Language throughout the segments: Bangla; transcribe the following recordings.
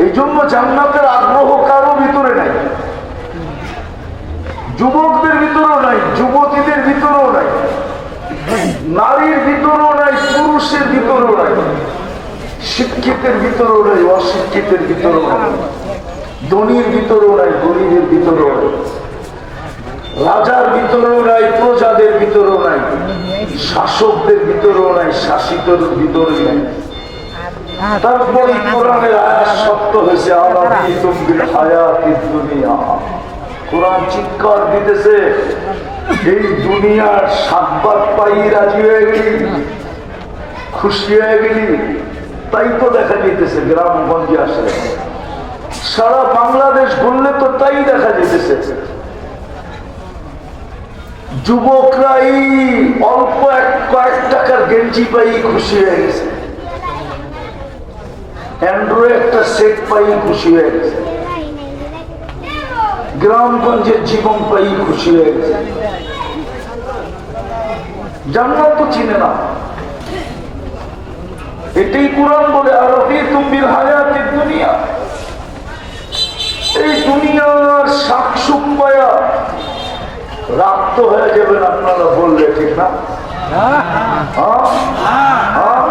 এই জন্য জান্নাতের আগ্রহ কারও ভিতরে নাই যুবকদের ভিতরেও নাই যুবতীদের ভিতরেও নাই নারীর ভিতরেও নাই পুরুষের ভিতরেও নাই শিক্ষিতের ভিতরেও নাই অশিক্ষিতের ভিতরেও নাই ধনীর ভিতরেও নাই গরিবের ভিতরেও নাই রাজার ভিতরেও নাই প্রজাদের ভিতরেও নাই শাসকদের ভিতরেও নাই শাসিতের ভিতরে নাই তারপরে কোরআনের আয়াত সত্য হয়েছে হায়াতিদ দুনিয়া কোরআন চিৎকার দিতেছে এই দুনিয়ার সাতবার পাই রাজি হয়ে গেলি খুশি হয়ে গেলি। তাই তো দেখা যেতেছে গ্রামগঞ্জে আসলে সারা বাংলাদেশ ঘুরলে তো তাই দেখা যেতেছে যুবকরা এই অল্প এক কয়েক টাকার গেঞ্জি পাই খুশি হয়ে গেছে অ্যান্ড্রয়েড একটা সেট পাই খুশি হয়ে গেছে। গ্রামগঞ্জের জীবন পাই খুশি হয়ে গেছে। জান্নাত তো চিনে না। এটাই কোরআন বলে আরবি তুমির হায়াতের দুনিয়া। এই দুনিয়ার শাকসুক পায়া রাক্ত হয়ে যাবেন আপনারা বললে ঠিক না? হ্যাঁ? হ্যাঁ?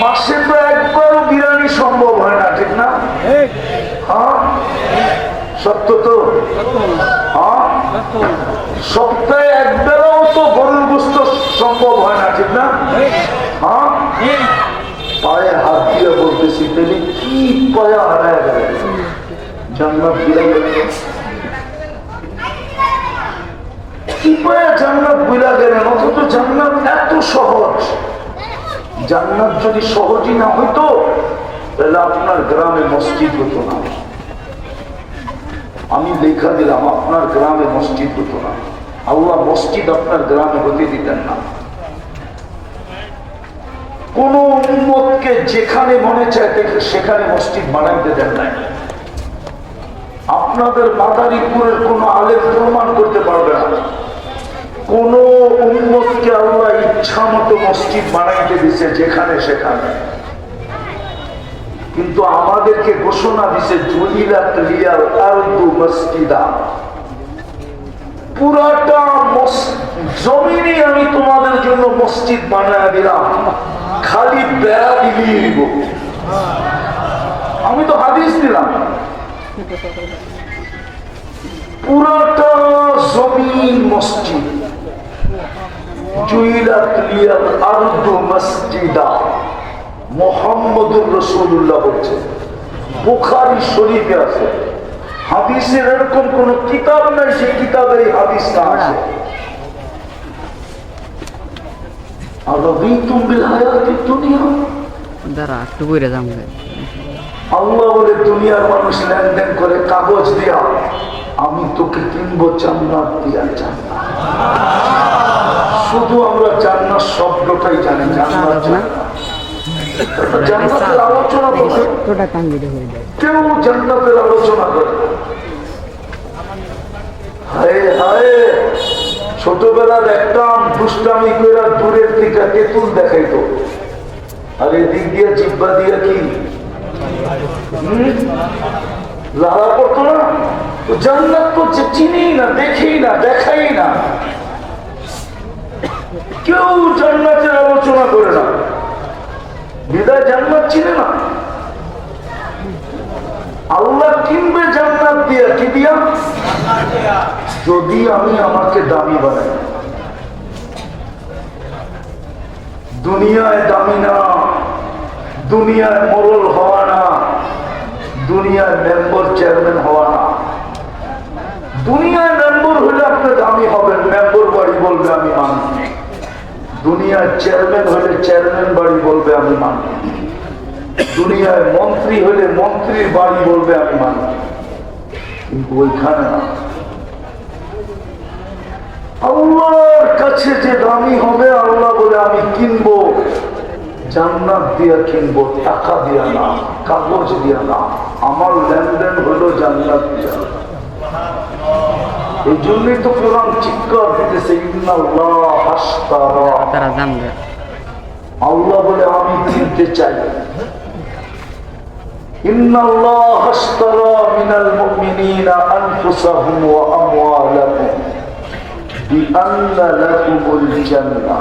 মাসে তো একবারও বিরিয়ানি সম্ভব হয় না ঠিক না হ্যাঁ সত্য তো? হ্যাঁ? তো সম্ভব হয় না, ঠিক না? হ্যাঁ? পায়ে হাত দিয়ে কি পায়া অথচ জান্নাত এত সহজ। জান্নাত যদি সহজই না হইতো, তাহলে আপনার গ্রামে মসজিদ হতো না। আমি লেখা দিলাম, আপনার গ্রামে মসজিদ হতো না। আল্লাহ মসজিদ আপনার গ্রামে হতে দিতেন না। কোন উন্মতকে যেখানে মনে চায় সেখানে মসজিদ বানাইতে দেন নাই। আপনাদের মাদারীপুরের কোন আলেম প্রমাণ করতে পারবে না। কোন উন্মতকে আল্লাহ ইচ্ছা মতো মসজিদ বানাইতে দিছে যেখানে সেখানে। কিন্তু আমাদেরকে ঘোষণা দিছে আমি তোমাদের জন্য মসজিদ বানায় দিলাম। খালি বেড়া দিলিয়ে দিব। আমি তো হাদিস দিলাম। পুরাটা জমিন মসজিদ। জুইলাত মসজিদা। মোহাম্মদুর রসুল্লাহ বলছে বুখারি শরীফে আছে। হাদিসের এরকম কোন কিতাব নাই সেই কিতাবে এই হাদিস না আছে। আল্লাহ বলে দুনিয়ার মানুষ লেনদেন করে কাগজ দিয়া আমি তোকে কিনবো জান্নাত দিয়া জান্নাত। শুধু আমরা জান্নাত শব্দটাই জানি জান্নাত জান্নাত। জান্নাতের আলোচনা তো নাই। ছোটটা হয়ে যায়। কেউ জান্নাতের আলোচনা করে হায় হায় ছোটবেলা দেখতাম দুষ্টামি করে দূরের থেকে তেঁতুল দেখাইতো। আর এদিক দিয়ে জিব্বা দিয়ে কি? লালা পড়তো না? জান্নাত চিনি না না দেখাই না। কেউ জান্নাতের আলোচনা করে না। বিদায় জান্নাত চিনে না? আল্লাহ কিনবে জান্নাত দিয়া কি দিয়া? যদি আমি আমাকে দামি বানাই। দুনিয়ায় দামি না, দুনিয়ায় মরল হওয়া না, দুনিয়ায় মেম্বার চেয়ারম্যান হওয়া না। দুনিয়ায় মেম্বার হলে আপনি দামি হবেন, মেম্বার বাড়ি বলবে আমি মানি দুনিয়ার চেয়ারম্যান হলে চেয়ারম্যান বাড়ি বলবে আমি মানি। দুনিয়ায় মন্ত্রী হলে মন্ত্রীর বাড়ি বলবে আমি মানি। কিন্তু ওইখানে না। আল্লাহর কাছে যে দামি হবে, আল্লাহ বলে, আমি কিনবো। জান্নাত দিয়া কিনবো, টাকা দিয়া না, কাগজ দিয়া না। আমার লেনদেন হলো জান্নাত দিয়া। এই জন্যই তো কোরআন চিৎকার দিতেছে ইন্নাল্লাহ হাসতারা তারা যাম গে। আল্লাহ বলে আমি কিনতে চাই إن الله اشترى من المؤمنين أنفسهم وأموالهم بأن لكم الجنة